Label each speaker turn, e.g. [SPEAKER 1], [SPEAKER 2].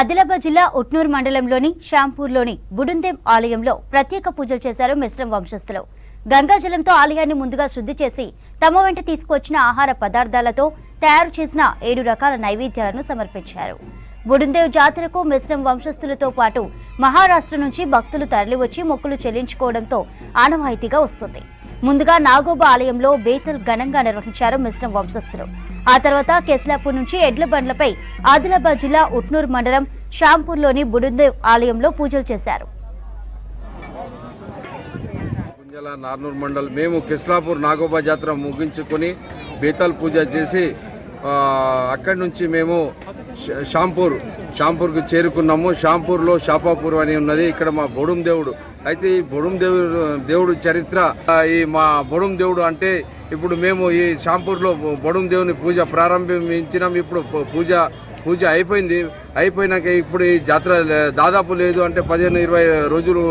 [SPEAKER 1] ఆదిలాబాద్ జిల్లా ఉట్నూరు మండలంలోని శ్యాంపూర్లోని బుడుందేం ఆలయంలో ప్రత్యేక పూజలు చేశారు మిశ్రం వంశస్థులు. గంగాజలంతో ఆలయాన్ని ముందుగా శుద్ధి చేసి తమ వెంట తీసుకువచ్చిన ఆహార పదార్థాలతో తయారు చేసిన ఏడు రకాల నైవేద్యాలను సమర్పించారు. బుడుందేవ్ జాతరకు మిశ్రం వంశస్థులతో పాటు మహారాష్ట్ర నుంచి భక్తులు తరలివచ్చి మొక్కులు చెల్లించుకోవడంతో ఆనవాయితీగా వస్తుంది. ముందుగా నాగోబా ఆలయంలో బేతల్ ఘనంగా నిర్వహించారు మిశ్రం వంశస్థులు. ఆ తర్వాత కెస్లాపూర్ నుంచి ఎడ్ల బండ్లపై ఆదిలాబాద్ జిల్లా ఉట్నూరు మండలం షాంపూర్లోని బుడుందేవ్ ఆలయంలో పూజలు చేశారు.
[SPEAKER 2] నార్నూర్ మండల్. మేము కిస్లాపూర్ నాగోబా జాతర ముగించుకొని బేతాల్ పూజ చేసి అక్కడి నుంచి మేము షాంపూర్. షాంపూర్కి చేరుకున్నాము. షాంపూర్లో షాపాపూర్ అని ఉన్నది. ఇక్కడ మా బొడుం దేవుడు. అయితే ఈ బొడుం దేవుడు దేవుడు చరిత్ర ఈ మా బొడుం దేవుడు అంటే ఇప్పుడు మేము ఈ షాంపూర్లో బొడుం దేవుని పూజ ప్రారంభించినాం. ఇప్పుడు పూజ పూజ అయిపోయింది. అయిపోయినాక ఇప్పుడు ఈ జాతర దాదాపు లేదు అంటే పదిహేను ఇరవై రోజులు